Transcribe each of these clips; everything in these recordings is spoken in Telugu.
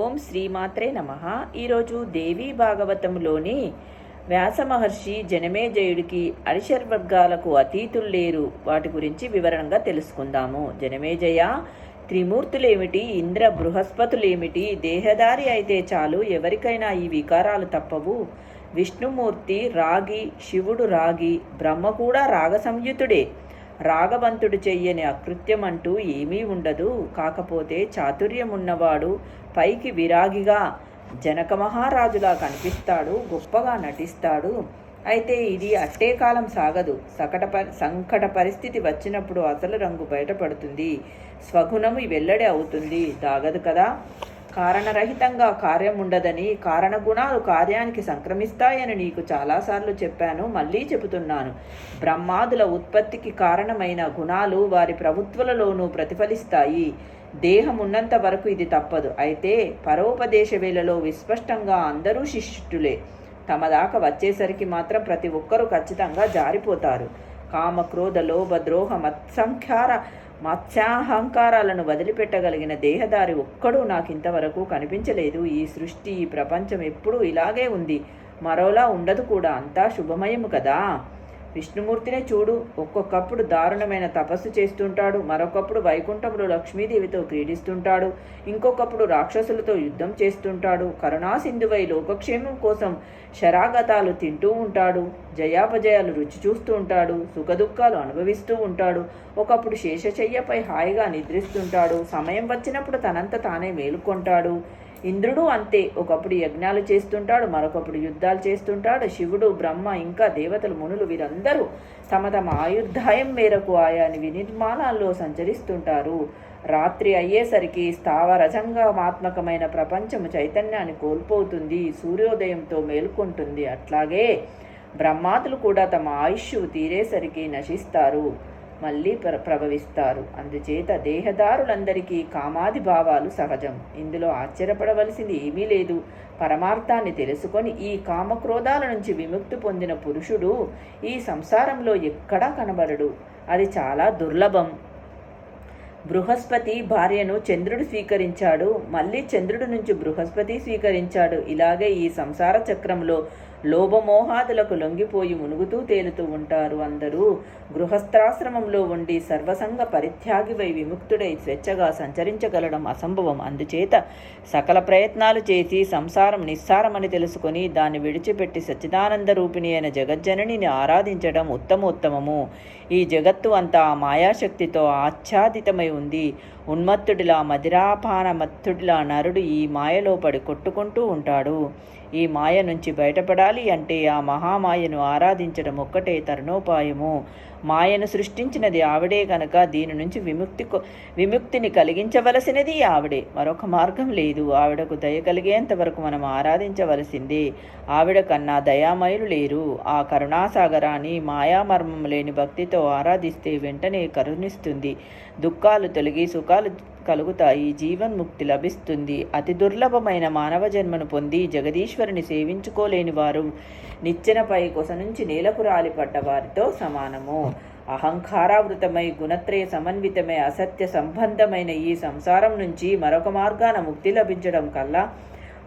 ఓం శ్రీమాత్రే నమ. ఈరోజు దేవీ భాగవతంలోని వ్యాసమహర్షి జనమేజయుడికి అరిషర్వర్గాలకు అతీతులు లేరు. వాటి గురించి వివరంగా తెలుసుకుందాము. జనమేజయ త్రిమూర్తులేమిటి ఇంద్ర బృహస్పతులేమిటి దేహదారి అయితే చాలు. ఎవరికైనా ఈ వికారాలు తప్పవు. విష్ణుమూర్తి రాగి శివుడు రాగి బ్రహ్మ కూడా రాగ సంయుతుడే రాగవంతుడు చెయ్యని అకృత్యం అంటూ ఏమీ ఉండదు. కాకపోతే చాతుర్యం ఉన్నవాడు పైకి విరాగిగా జనక మహారాజులా కనిపిస్తాడు గొప్పగా నటిస్తాడు. అయితే ఇది అట్టే కాలం సాగదు. సకట ప- సంకట పరిస్థితి వచ్చినప్పుడు అసలు రంగు బయటపడుతుంది. స్వగుణము వెల్లడి అవుతుంది. దాగదు కదా? కారణరహితంగా కార్యం ఉండదని కారణగుణాలు కార్యానికి సంక్రమిస్తాయని నీకు చాలాసార్లు చెప్పాను మళ్ళీ చెబుతున్నాను. బ్రహ్మాదుల ఉత్పత్తికి కారణమైన గుణాలు వారి ప్రభుత్వలలోనూ ప్రతిఫలిస్తాయి. దేహం ఉన్నంత వరకు ఇది తప్పదు. అయితే పరోపదేశ వేళలో విస్పష్టంగా అందరూ శిష్యులే తమ దాకా వచ్చేసరికి మాత్రం ప్రతి ఒక్కరూ ఖచ్చితంగా జారిపోతారు. కామ క్రోధ లోభ ద్రోహ మత్సంఖ్యార మత్స్యాహంకారాలను వదిలిపెట్టగలిగిన దేహదారి ఒక్కడూ నాకు ఇంతవరకు కనిపించలేదు. ఈ సృష్టి ఈ ప్రపంచం ఎప్పుడూ ఇలాగే ఉంది. మరోలా ఉండదు కూడా. అంతా శుభమయము కదా? విష్ణుమూర్తినే చూడు. ఒక్కొక్కప్పుడు దారుణమైన తపస్సు చేస్తుంటాడు. మరొకప్పుడు వైకుంఠంలో లక్ష్మీదేవితో క్రీడిస్తుంటాడు. ఇంకొకప్పుడు రాక్షసులతో యుద్ధం చేస్తుంటాడు. కరుణాసింధువై లోకక్షేమం కోసం శరాగతాలు తింటూ ఉంటాడు. జయాపజయాలు రుచి చూస్తూ ఉంటాడు. సుఖదుఖాలు అనుభవిస్తూ ఉంటాడు. ఒకప్పుడు శేషశయ్యపై హాయిగా నిద్రిస్తుంటాడు. సమయం వచ్చినప్పుడు తనంత తానే మేలుకొంటాడు. ఇంద్రుడు అంతే. ఒకప్పుడు యజ్ఞాలు చేస్తుంటాడు మరొకప్పుడు యుద్ధాలు చేస్తుంటాడు. శివుడు బ్రహ్మ ఇంకా దేవతలు మునులు వీరందరూ తమ తమ ఆయుర్ధాయం మేరకు ఆయా వినిర్మాణాల్లో సంచరిస్తుంటారు. రాత్రి అయ్యేసరికి స్థావరజంగమాత్మకమైన ప్రపంచము చైతన్యాన్ని కోల్పోతుంది సూర్యోదయంతో మేల్కొంటుంది. అట్లాగే బ్రహ్మాదులు కూడా తమ ఆయుష్ తీరేసరికి నశిస్తారు. మళ్ళీ ప్ర ప్రభవిస్తారు. అందుచేత దేహదారులందరికీ కామాది భావాలు సహజం. ఇందులో ఆశ్చర్యపడవలసింది ఏమీ లేదు. పరమార్థాన్ని తెలుసుకొని ఈ కామక్రోధాల నుంచి విముక్తి పొందిన పురుషుడు ఈ సంసారంలో ఎక్కడా కనబడడు. అది చాలా దుర్లభం. బృహస్పతి భార్యను చంద్రుడు స్వీకరించాడు. మళ్ళీ చంద్రుడి నుంచి బృహస్పతి స్వీకరించాడు. ఇలాగే ఈ సంసార చక్రంలో లోభమోహాదులకు లొంగిపోయి మునుగుతూ తేలుతూ ఉంటారు అందరూ. గృహస్థాశ్రమంలో ఉండి సర్వసంగ పరిత్యాగివై విముక్తుడై స్వేచ్ఛగా సంచరించగలడం అసంభవం. అందుచేత సకల ప్రయత్నాలు చేసి సంసారం నిస్సారమని తెలుసుకొని దాన్ని విడిచిపెట్టి సచ్చిదానంద రూపిణి అయిన జగజ్జననిని ఆరాధించడం ఉత్తమోత్తమము. ఈ జగత్తు అంతా మాయాశక్తితో ఆచ్ఛాదితమై ఉంది. ఉన్మత్తుడిలా మదిరాపాన మత్తుడిలా నరుడు ఈ మాయలో పడి కొట్టుకుంటూ ఉంటాడు. ఈ మాయ నుంచి బయటపడాలి అంటే ఆ మహామాయను ఆరాధించడం ఒక్కటే తరుణోపాయము. మాయను సృష్టించినది ఆవిడే కనుక దీని నుంచి విముక్తి విముక్తిని కలిగించవలసినది ఆవిడే. మరొక మార్గం లేదు. ఆవిడకు దయ కలిగేంత వరకు మనం ఆరాధించవలసిందే. ఆవిడ కన్నా దయామయులు లేరు. ఆ కరుణాసాగరాన్ని మాయామర్మం లేని భక్తితో ఆరాధిస్తే వెంటనే కరుణిస్తుంది. దుఃఖాలు తొలగి సుఖాలు కలుగుతాయి. జీవన్ముక్తి లభిస్తుంది. అతి దుర్లభమైన మానవ జన్మను పొంది జగదీశ్వరుని సేవించుకోలేని వారు నిచ్చెనపై కొస నుంచి నేలకు రాలిపడ్డ వారితో సమానము. అహంకారావృతమై గుణత్రయ సమన్వితమై అసత్య సంబంధమైన ఈ సంసారం నుంచి మరొక మార్గాన ముక్తి లభించడం కల్లా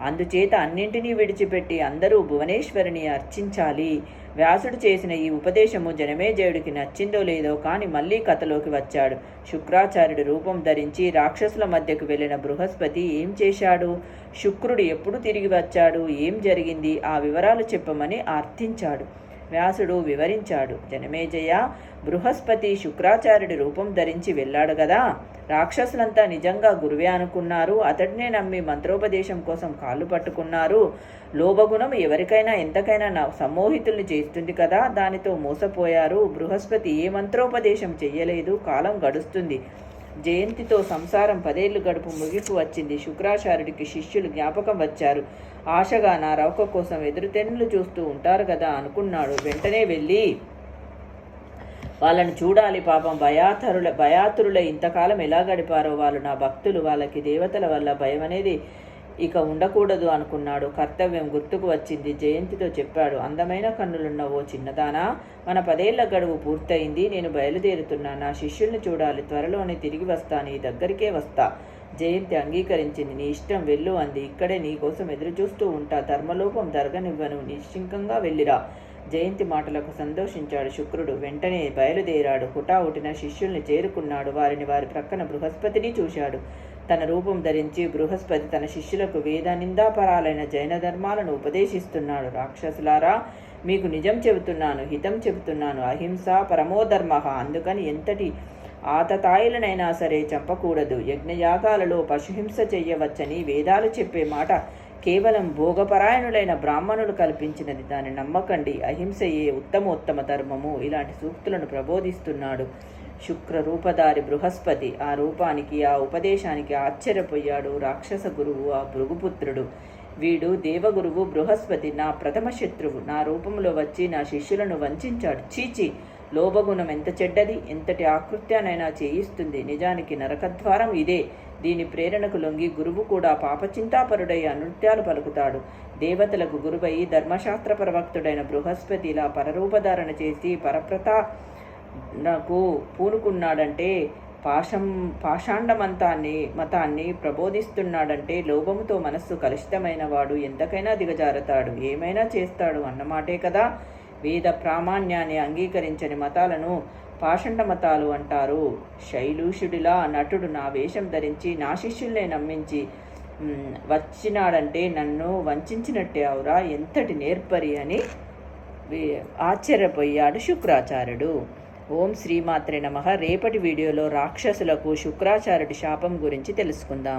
అందుచేత అన్నింటినీ విడిచిపెట్టి అందరూ భువనేశ్వరిని అర్చించాలి. వ్యాసుడు చేసిన ఈ ఉపదేశము జనమేజయుడికి నచ్చిందో లేదో కాని మళ్ళీ కథలోకి వచ్చాడు. శుక్రాచార్యుడు రూపం ధరించి రాక్షసుల మధ్యకు వెళ్ళిన బృహస్పతి ఏం చేశాడు? శుక్రుడు ఎప్పుడు తిరిగి వచ్చాడు? ఏం జరిగింది? ఆ వివరాలు చెప్పమని అర్థించాడు వ్యాసుడు వివరించాడు. జనమేజయ బృహస్పతి శుక్రాచార్యుడి రూపం ధరించి వెళ్ళాడు కదా రాక్షసులంతా నిజంగా గురువే అనుకున్నారు. అతడినే నమ్మి మంత్రోపదేశం కోసం కాళ్ళు పట్టుకున్నారు. లోభగుణం ఎవరికైనా ఎంతకైనా నా సమ్మోహితుల్ని చేస్తుంది కదా. దానితో మోసపోయారు. బృహస్పతి ఏ మంత్రోపదేశం చెయ్యలేదు. కాలం గడుస్తుంది. జయంతితో సంసారం పదేళ్ళు గడుపు ముగిపు వచ్చింది. శుక్రాచార్యుడికి శిష్యులు జ్ఞాపకం వచ్చారు. ఆశగా నా రౌక కోసం ఎదురుతెన్నులు చూస్తూ ఉంటారు కదా అనుకున్నాడు. వెంటనే వెళ్ళి వాళ్ళని చూడాలి పాపం. భయాతరుల భయాతురుల ఇంతకాలం ఎలా గడిపారో వాళ్ళు. నా భక్తులు వాళ్ళకి దేవతల వల్ల భయం అనేది ఇక ఉండకూడదు అనుకున్నాడు. కర్తవ్యం గుర్తుకు వచ్చింది. జయంతితో చెప్పాడు. అందమైన కన్నులున్న ఓ చిన్నదానా? మన పదేళ్ళ గడువు పూర్తయింది. నేను బయలుదేరుతున్నా నా శిష్యుల్ని చూడాలి. త్వరలోనే తిరిగి వస్తా. నీ దగ్గరికే వస్తా. జయంతి అంగీకరించింది. నీ ఇష్టం వెళ్ళు అంది. ఇక్కడే నీకోసం ఎదురుచూస్తూ ఎదురు చూస్తూ ఉంటా. ధర్మలోపం జరగనివ్వను. నిశ్చింకంగా వెళ్ళిరా. జయంతి మాటలకు సంతోషించాడు. శుక్రుడు వెంటనే బయలుదేరాడు. హుటాహుటిన శిష్యుల్ని చేరుకున్నాడు. వారిని వారి ప్రక్కన బృహస్పతిని చూశాడు. తన రూపం ధరించి బృహస్పతి తన శిష్యులకు వేద నిందాపరాలైన జైన ధర్మాలను ఉపదేశిస్తున్నాడు. రాక్షసులారా మీకు నిజం చెబుతున్నాను హితం చెబుతున్నాను. అహింస పరమోధర్మ. అందుకని ఎంతటి ఆతతాయిలనైనా సరే చంపకూడదు. యజ్ఞయాగాలలో పశుహింస చెయ్యవచ్చని వేదాలు చెప్పే మాట కేవలం భోగపరాయణులైన బ్రాహ్మణులు కల్పించినది. దాన్ని నమ్మకండి. అహింసయే ఉత్తమోత్తమ ధర్మము. ఇలాంటి సూక్తులను ప్రబోధిస్తున్నాడు. శుక్ర రూపధారి బృహస్పతి. ఆ రూపానికి ఆ ఉపదేశానికి ఆశ్చర్యపోయాడు రాక్షస గురువు ఆ భృగుపుత్రుడు. వీడు దేవగురువు బృహస్పతి నా ప్రథమ శత్రువు. నా రూపంలో వచ్చి నా శిష్యులను వంచాడు. చీచి లోభగుణం ఎంత చెడ్డది ఎంతటి ఆకృత్యానైనా చేయిస్తుంది. నిజానికి నరకద్వారం ఇదే. దీని ప్రేరణకు లొంగి గురువు కూడా పాపచింతాపరుడై అనృత్యాలు పలుకుతాడు. దేవతలకు గురువై ధర్మశాస్త్ర ప్రవక్తుడైన బృహస్పతి ఇలా పరరూపధారణ చేసి పరప్రతా నాకు పూనుకున్నాడంటే పాషం పాషాండ మతాన్ని మతాన్ని ప్రబోధిస్తున్నాడంటే లోభముతో మనస్సు కలుషితమైన వాడు ఎంతకైనా దిగజారుతాడు. ఏమైనా చేస్తాడు అన్నమాటే కదా. వేద ప్రామాణ్యాన్ని అంగీకరించని మతాలను పాషండ మతాలు అంటారు. శైలూషుడిలా నటుడు నా వేషం ధరించి నా శిష్యుల్నే నమ్మించి వచ్చినాడంటే నన్ను వంచినట్టే అవురా. ఎంతటి నేర్పరి అని ఆశ్చర్యపోయాడు శుక్రాచార్యుడు. ఓం శ్రీమాత్రే నమ. రేపటి వీడియోలో రాక్షసులకు శుక్రాచార్యుడి శాపం గురించి తెలుసుకుందాము.